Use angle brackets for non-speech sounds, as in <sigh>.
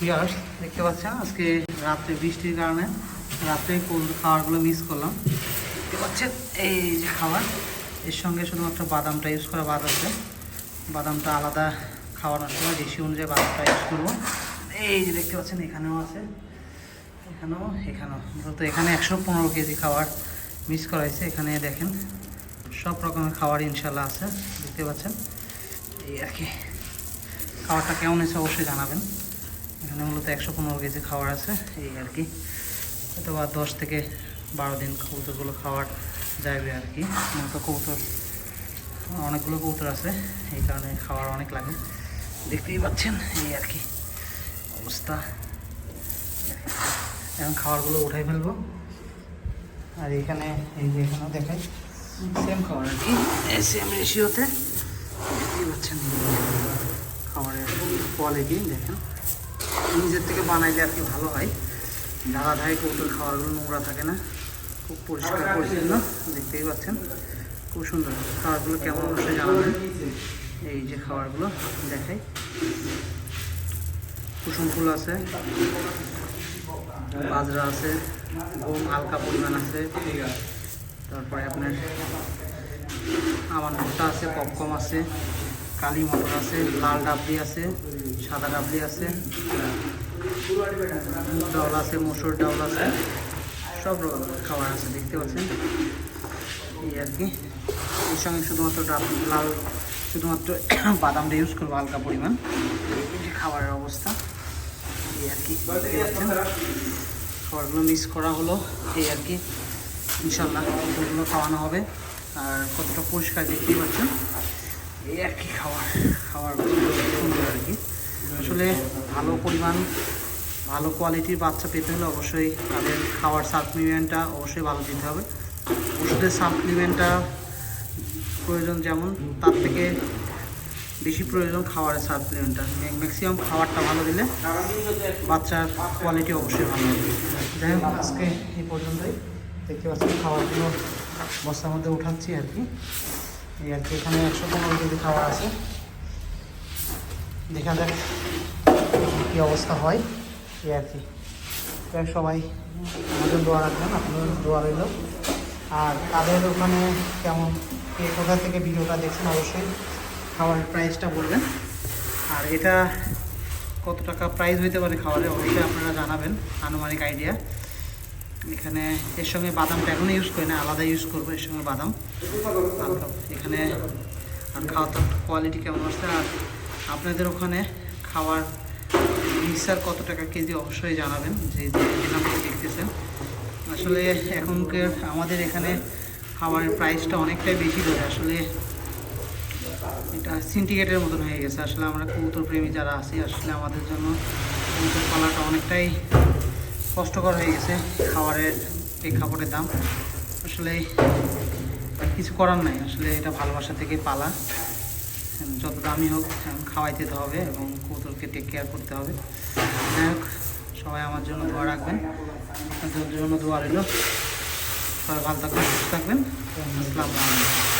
Viewers দেখতে পাচ্ছেন? আজকে রাত্রে বৃষ্টির কারণে রাত্রে খাবারগুলো মিস করলাম। দেখতে পাচ্ছেন? এই যে খাবার, এর সঙ্গে শুধুমাত্র বাদামটা ইউজ করা বাদ আছে। বাদামটা আলাদা খাওয়ানোর সময় বেশি অনুযায়ী বাদামটা ইউজ করব। এই যে দেখতে পাচ্ছেন, এখানেও আছে। এখানেও এখানেও। মূলত এখানে একশো পনেরো কেজি খাবার মিস করা হয়েছে। এখানে দেখেন, সব রকমের খাবার ইনশাল্লাহ আছে। দেখতে পাচ্ছেন? এই আর কি। খাবারটা কেমন হয়েছে অবশ্যই জানাবেন। এখানে মূলত একশো পনেরো কেজি খাবার আছে, এই আর কি। হয়তো বা দশ থেকে বারো দিন কবুতরগুলো খাওয়ার যাবে আর কি। মূলত কবুতর, অনেকগুলো কবুতর আছে, এই কারণে খাবার অনেক লাগে। দেখতেই পাচ্ছেন, এই আর কি অবস্থা। এখন খাবারগুলো উঠাই ফেলব। আর এখানে, এই যে এখানেও দেখাই। সেম খাবার আর কি সেম রেশিওতে দেখতেই পাচ্ছেন, খাবারের কোয়ালিটি দেখেন। নিজের থেকে বানাইলে আর কি ভালো হয়। ধারা ধারে কৌটোর খাবারগুলো নোংরা থাকে না। খুব পরিষ্কার পরিচ্ছন্ন, দেখতেই পাচ্ছেন। খুব সুন্দর। খাবারগুলো কেমন অবশ্যই জানাবেন। এই যে খাবারগুলো দেখাই। কুসুম ফুল আছে, বাজরা আছে, গম, হালকা পরিমাণ আছে। তারপরে আপনার আমার ভুট্টা আছে পপকম আছে। কালি মটর আছে, লাল ডাবলি আছে, সাদা ডাবলি আছে ডাউল আছে, মসুর ডাউল আছে, সব রকম খাবার আছে, দেখতে পাচ্ছেন? এই আর কি। এর সঙ্গে শুধুমাত্র ডাব লাল, শুধুমাত্র <coughs> বাদামটা ইউজ করব হালকা পরিমাণ। এই খাবারের অবস্থা। এই আর কি খাবারগুলো মিস করা হলো। এই আর কি, ইনশাল্লাহ খাওয়ানো হবে। আর কতটা পরিষ্কার দেখতেই পাচ্ছেন? এই আর কি খাবারগুলো সুন্দর আর কি আসলে ভালো পরিমাণ, ভালো কোয়ালিটির বাচ্চা পেতে হলে অবশ্যই তাদের খাওয়ার সাপ্লিমেন্টটা অবশ্যই ভালো দিতে হবে। ওষুধের সাপ্লিমেন্টটা প্রয়োজন যেমন, তার থেকে বেশি প্রয়োজন খাবারের সাপ্লিমেন্টটা ম্যাক্সিমাম খাবারটা ভালো দিলে বাচ্চার কোয়ালিটি অবশ্যই ভালো হবে। যাই হোক, আজকে এই পর্যন্তই। দেখতে পাচ্ছি খাবারগুলো বস্তার মধ্যে উঠাচ্ছি আর কি। এই আর কি, এখানে একশো পনেরো কেজি খাবার আছে। দেখা যাক কী অবস্থা হয়। এই আর কি সবাই আমাদের দোয়া রাখবেন, আপনাদের দোয়া রইল। আর তাদের ওখানে কেমন, কে কোথা থেকে ভিডিওটা দেখছেন অবশ্যই খাবারের প্রাইসটা বলবেন। আর এটা কত টাকা প্রাইস হইতে পারে খাবারে অবশ্যই আপনারা জানাবেন, আনুমানিক আইডিয়া এখানে এর সঙ্গে বাদামটা এখনও ইউজ করি না, আলাদা ইউজ করব, এর সঙ্গে বাদাম। এখানে আর খাওয়ার কোয়ালিটি কেমন আসছে আর আপনাদের ওখানে খাওয়ার মিক্সার কত টাকা কেজি অবশ্যই জানাবেন, যে দেখতেছেন। আসলে এখনকার আমাদের এখানে খাবারের প্রাইসটা অনেকটাই বেশি ধরে, আসলে এটা সিন্ডিকেটের মতন হয়ে গেছে। আসলে আমরা কবুতর প্রেমী যারা আছি, আসলে আমাদের জন্য কবুতর পালাটা অনেকটাই কষ্টকর হয়ে গেছে খাবারের প্রেক্ষাপটের দাম। আসলে কিছু করার নাই। আসলে এটা ভালোবাসা থেকে পালা। যত দামি হোক, এখন খাওয়াইতে তো হবে এবং কবুতরকে টেক কেয়ার করতে হবে। যাই হোক, সবাই আমার জন্য দোয়া রাখবেন। আপনাদের জন্য দোয়া রইল। সবাই ভালো থাকবেন, সুস্থ থাকবেন। আসসালামু আলাইকুম।